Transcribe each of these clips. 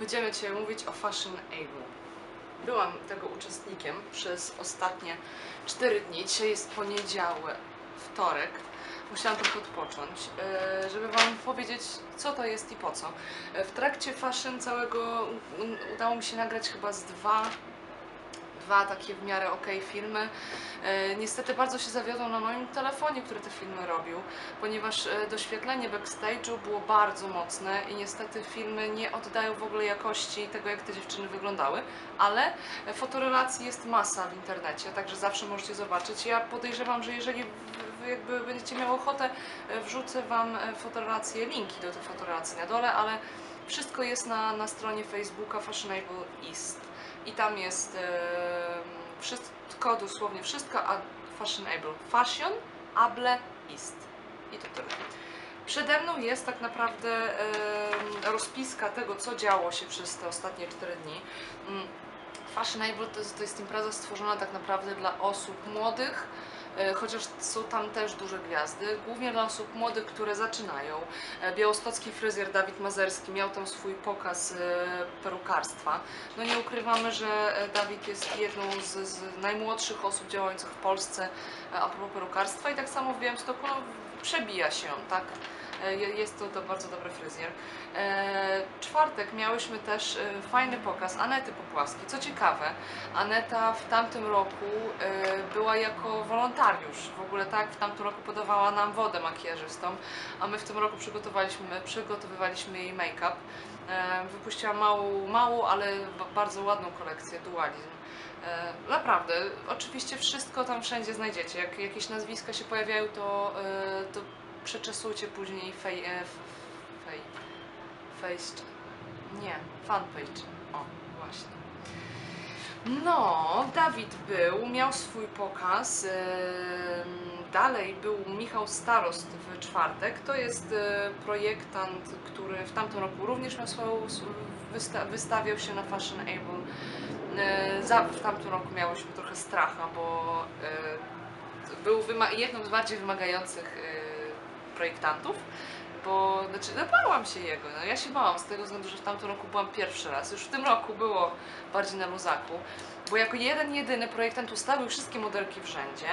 Będziemy dzisiaj mówić o Fashion Able. Byłam tego uczestnikiem przez ostatnie 4 dni. Dzisiaj jest poniedziałek, wtorek. Musiałam trochę odpocząć, e, żeby Wam powiedzieć, co to jest i po co. E, W trakcie fashion całego udało mi się nagrać chyba z dwa dwa takie w miarę ok filmy. E, niestety bardzo się zawiodłam na moim telefonie, który te filmy robił, ponieważ e, doświetlenie backstage'u było bardzo mocne i niestety filmy nie oddają w ogóle jakości tego, jak te dziewczyny wyglądały, ale fotorelacji jest masa w internecie, także zawsze możecie zobaczyć. Ja podejrzewam, że jeżeli jakby będziecie miały ochotę, e, wrzucę Wam fotorelacje, linki do tych fotorelacji na dole, ale wszystko jest na, na stronie Facebooka Fashionable East i tam jest e, wszystko, dosłownie wszystko, a fashionable. Fashion, able, ist. I to tyle. Przede mną jest tak naprawdę e, rozpiska tego, co działo się przez te ostatnie 4 dni. Mm, Fashionable to jest, to jest impreza stworzona tak naprawdę dla osób młodych, chociaż są tam też duże gwiazdy, głównie dla osób młodych, które zaczynają. E, Białostocki fryzjer Dawid Mazerski miał tam swój pokaz e, perukarstwa. No nie ukrywamy, że e, Dawid jest jedną z, z najmłodszych osób działających w Polsce e, a propos perukarstwa i tak samo w Białymstoku no, przebija się, tak? E, je- Jest to, to bardzo dobry fryzjer. E, czwartek miałyśmy też e, fajny pokaz Anety Popławskiej. Co ciekawe, Aneta w tamtym roku była jako wolontariusz. W ogóle tak, w tamtym roku podawała nam wodę makijażystom, a my w tym roku przygotowaliśmy, przygotowywaliśmy jej make-up. Wypuściła małą, małą, ale ba- bardzo ładną kolekcję Dualizm. E, Naprawdę, oczywiście wszystko tam wszędzie znajdziecie. Jak jakieś nazwiska się pojawiają, to, e, to przeczesujcie później fej, e, fej, face, nie, fanpage. O, właśnie. No, Dawid był, miał swój pokaz. Dalej był Michał Starost w czwartek. To jest projektant, który w tamtym roku również miał swoją, wysta- wystawiał się na Fashion Able. E, w tamtym roku miałyśmy trochę stracha, bo e, był jednym z bardziej wymagających e, projektantów. Bo znaczy, bałam się jego. No, ja się bałam z tego względu, że w tamtym roku byłam pierwszy raz. Już w tym roku było bardziej na luzaku. Bo jako jeden, jedyny projektant ustawił wszystkie modelki w rzędzie.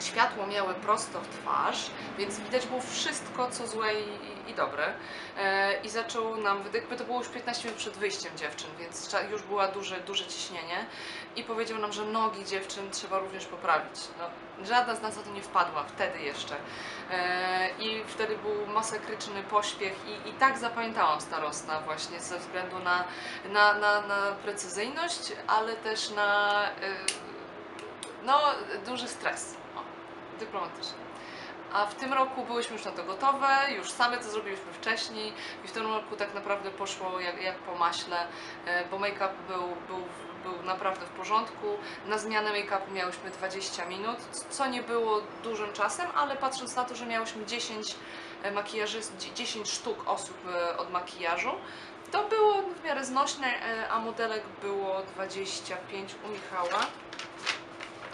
Światło miały prosto w twarz, więc widać było wszystko, co złe i, i dobre. E, I zaczął nam, jakby to było już 15 minut przed wyjściem dziewczyn, więc już było duże, duże ciśnienie. I powiedział nam, że nogi dziewczyn trzeba również poprawić. No, żadna z nas na to nie wpadła, wtedy jeszcze. E, I wtedy był masakryczny pośpiech i, i tak zapamiętałam starosta właśnie ze względu na, na, na, na precyzyjność, ale też na e, no, duży stres. Dyplomatycznie. A w tym roku byłyśmy już na to gotowe, już same to zrobiliśmy wcześniej i w tym roku tak naprawdę poszło jak, jak po maśle, e, bo make-up był, był, był naprawdę w porządku. Na zmianę make-upu miałyśmy 20 minut, co nie było dużym czasem, ale patrząc na to, że miałyśmy 10 makijaży, 10 sztuk osób e, od makijażu, to było w miarę znośne, e, a modelek było 25 u Michała.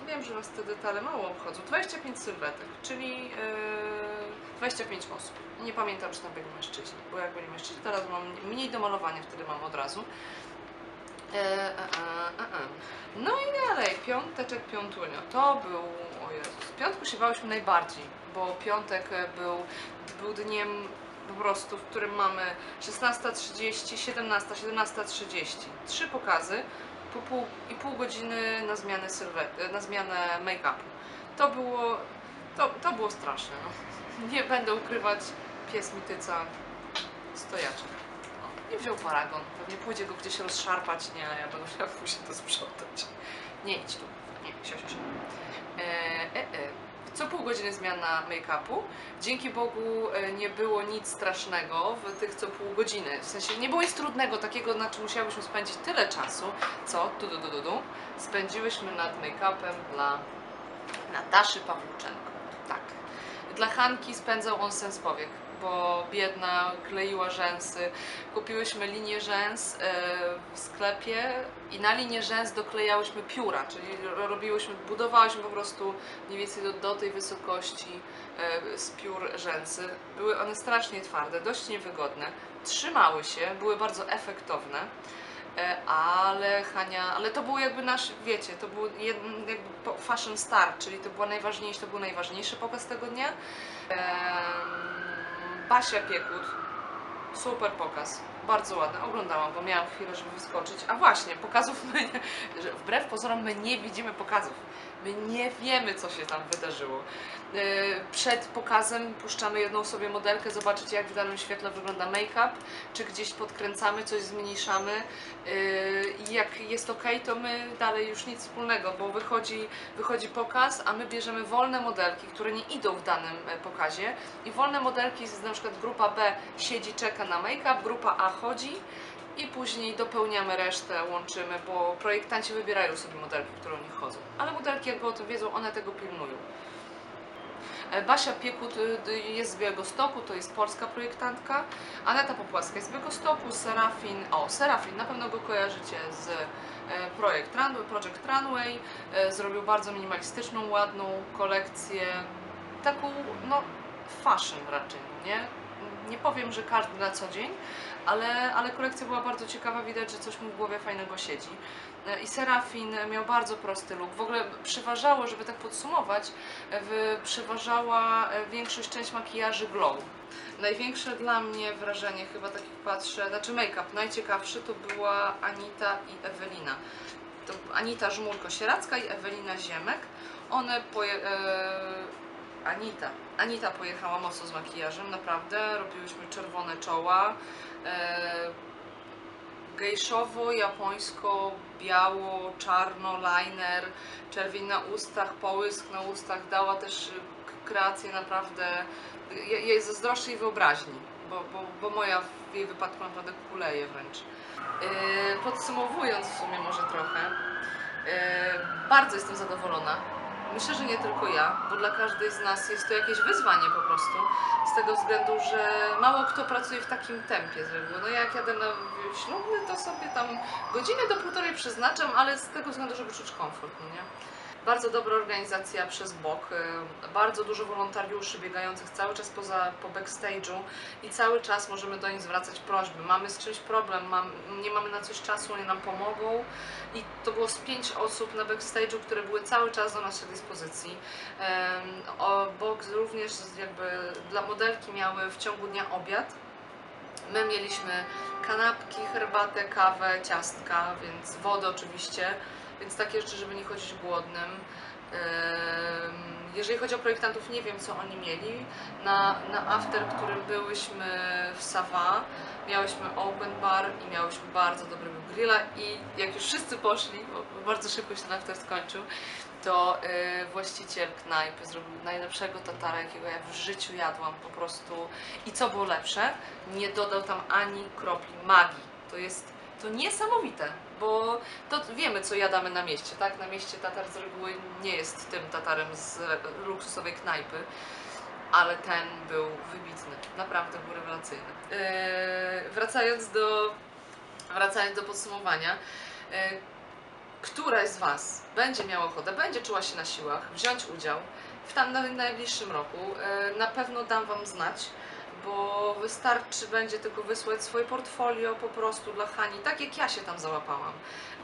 Wiem, że Was te detale mało obchodzą. 25 sylwetek, czyli yy, 25 osób. Nie pamiętam, czy tam byli mężczyźni, bo jak byli mężczyźni, teraz mam mniej do malowania, wtedy mam od razu. E, e, e, e, e. No i dalej, piąteczek, piątunio. To był, o Jezus, piątku się bałyśmy najbardziej, bo piątek e, był, był dniem po prostu, w którym mamy 16.30, 17, 17.30. Trzy pokazy po pół i pół godziny na zmianę na zmianę make-upu. To było, to, to było straszne. No. Nie będę ukrywać, pies mi tyca stojaczek. O, I wziął paragon. Pewnie pójdzie go gdzieś rozszarpać, nie, a ja będę musiała później to sprzątać. Nie idź tu. Nie, sio, sio, sio. E, e, e. Co pół godziny zmiana make-upu. Dzięki Bogu e, nie było nic strasznego w tych co pół godziny. W sensie nie było nic trudnego, takiego na czym musiałyśmy spędzić tyle czasu, co tu, du, du, du, spędziłyśmy nad make-upem dla Nataszy Pawluczenko. Tak. Dla Hanki spędzał on sens powiek, bo biedna kleiła rzęsy. Kupiłyśmy linię rzęs e, w sklepie i na linię rzęs doklejałyśmy pióra, czyli ro- robiłyśmy, budowałyśmy po prostu mniej więcej do, do tej wysokości e, z piór rzęsy. Były one strasznie twarde, dość niewygodne. trzymały się, były bardzo efektowne. E, Ale Hania, ale to był jakby nasz, wiecie, to był jeden jakby fashion star, czyli to była najważniejszy, to był najważniejszy pokaz tego dnia. Basia Piekut, super pokaz, bardzo ładny, oglądałam, bo miałam chwilę, żeby wyskoczyć. A właśnie, pokazów my, że wbrew pozorom my nie widzimy pokazów. My nie wiemy, co się tam wydarzyło. E, Przed pokazem puszczamy jedną sobie modelkę, zobaczyć jak w danym świetle wygląda make-up, czy gdzieś podkręcamy, coś zmniejszamy. I jak jest ok, to my dalej już nic wspólnego, bo wychodzi, wychodzi pokaz, a my bierzemy wolne modelki, które nie idą w danym e, pokazie. I wolne modelki, na przykład grupa B siedzi, czeka na make-up, grupa A chodzi i później dopełniamy resztę, łączymy, bo projektanci wybierają sobie modelki, które u nich chodzą. Ale modelki jakby o tym wiedzą, one tego pilnują. E, Basia Piekut y, jest z Białegostoku, to jest polska projektantka. Aneta Popłaska jest z Białegostoku, Serafin, o Serafin, na pewno go kojarzycie z e, projekt Runway, Project Runway. E, Zrobił bardzo minimalistyczną, ładną kolekcję, taką no fashion raczej, nie? Nie powiem, że każdy na co dzień, ale, ale kolekcja była bardzo ciekawa, widać, że coś mu w głowie fajnego siedzi. E, I Serafin miał bardzo prosty look. W ogóle przeważało, żeby tak podsumować, e, przeważała e, większość część makijaży glow. Największe dla mnie wrażenie, chyba tak jak patrzę, znaczy make-up, najciekawszy to była Anita i Ewelina. To Anita Żmurko-Sieracka i Ewelina Ziemek. One poje, e, Anita. Anita pojechała mocno z makijażem, naprawdę. Robiłyśmy czerwone czoła. E, gejszowo, japońsko, biało, czarno, liner, czerwień na ustach, połysk na ustach. Dała też kreację naprawdę. Ja zazdroszczę jej wyobraźni, bo, bo, bo moja w jej wypadku naprawdę kuleje wręcz. Yy, podsumowując w sumie może trochę, yy, bardzo jestem zadowolona. Myślę, że nie tylko ja, bo dla każdej z nas jest to jakieś wyzwanie po prostu. Z tego względu, że mało kto pracuje w takim tempie z reguły. No jak jadę na ślubny, to sobie tam godzinę do półtorej przeznaczam, ale z tego względu, żeby czuć komfort, no nie? Bardzo dobra organizacja przez bok, y, bardzo dużo wolontariuszy biegających cały czas poza, po backstage'u i cały czas możemy do nich zwracać prośby. Mamy z czymś problem, mam, nie mamy na coś czasu, oni nam pomogą i to było z pięć osób na backstage'u, które były cały czas do naszej dyspozycji. Box również jakby dla modelki miały w ciągu dnia obiad. My mieliśmy kanapki, herbatę, kawę, ciastka, więc wodę oczywiście, więc takie rzeczy, żeby nie chodzić głodnym. Jeżeli chodzi o projektantów, nie wiem co oni mieli. Na, na after, którym byłyśmy w Sava, miałyśmy open bar i miałyśmy bardzo dobrego grilla i jak już wszyscy poszli, bo bardzo szybko się ten after skończył, to y, właściciel knajpy zrobił najlepszego tatara, jakiego ja w życiu jadłam po prostu. I co było lepsze? Nie dodał tam ani kropli magii. To jest to niesamowite, bo to wiemy, co jadamy na mieście, tak? Na mieście tatar z reguły nie jest tym tatarem z luksusowej knajpy, ale ten był wybitny, naprawdę był rewelacyjny. Yy, wracając do, wracając do podsumowania, yy, któraś z Was będzie miała ochotę, będzie czuła się na siłach, wziąć udział w tam na najbliższym roku, yy, na pewno dam Wam znać, bo wystarczy będzie tylko wysłać swoje portfolio po prostu dla Hani, tak jak ja się tam załapałam.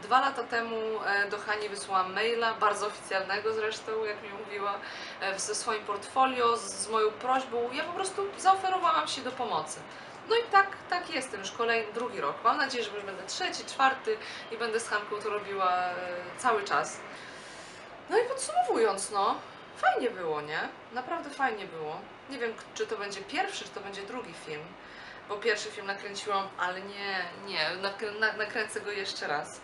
Dwa lata temu e, do Hani wysłałam maila, bardzo oficjalnego zresztą, jak mi mówiła, e, ze swoim portfolio, z, moją prośbą. Ja po prostu zaoferowałam się do pomocy. No i tak, tak jestem już kolejny, drugi rok. Mam nadzieję, że już będę trzeci, czwarty i będę z Hanką to robiła e, cały czas. No i podsumowując, no, fajnie było, nie? Naprawdę fajnie było. Nie wiem, czy to będzie pierwszy, czy to będzie drugi film, bo pierwszy film nakręciłam, ale nie, nie, nakrę- na, nakręcę go jeszcze raz.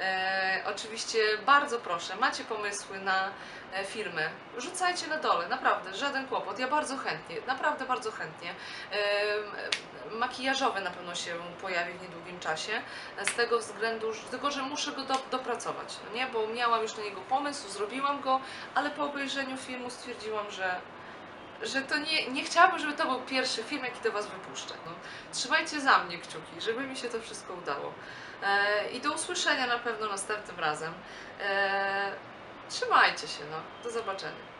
E, oczywiście bardzo proszę, macie pomysły na e, filmy, rzucajcie na dole, naprawdę, żaden kłopot, ja bardzo chętnie, naprawdę bardzo chętnie. E, makijażowy na pewno się pojawi w niedługim czasie, z tego względu, że, tylko że muszę go do, dopracować, no nie, bo miałam już na niego pomysł, zrobiłam go, ale po obejrzeniu filmu stwierdziłam, że że to nie, nie chciałabym, żeby to był pierwszy film, jaki do Was wypuszczę. No, trzymajcie za mnie kciuki, żeby mi się to wszystko udało. E, I do usłyszenia na pewno następnym razem. E, trzymajcie się, no. Do zobaczenia.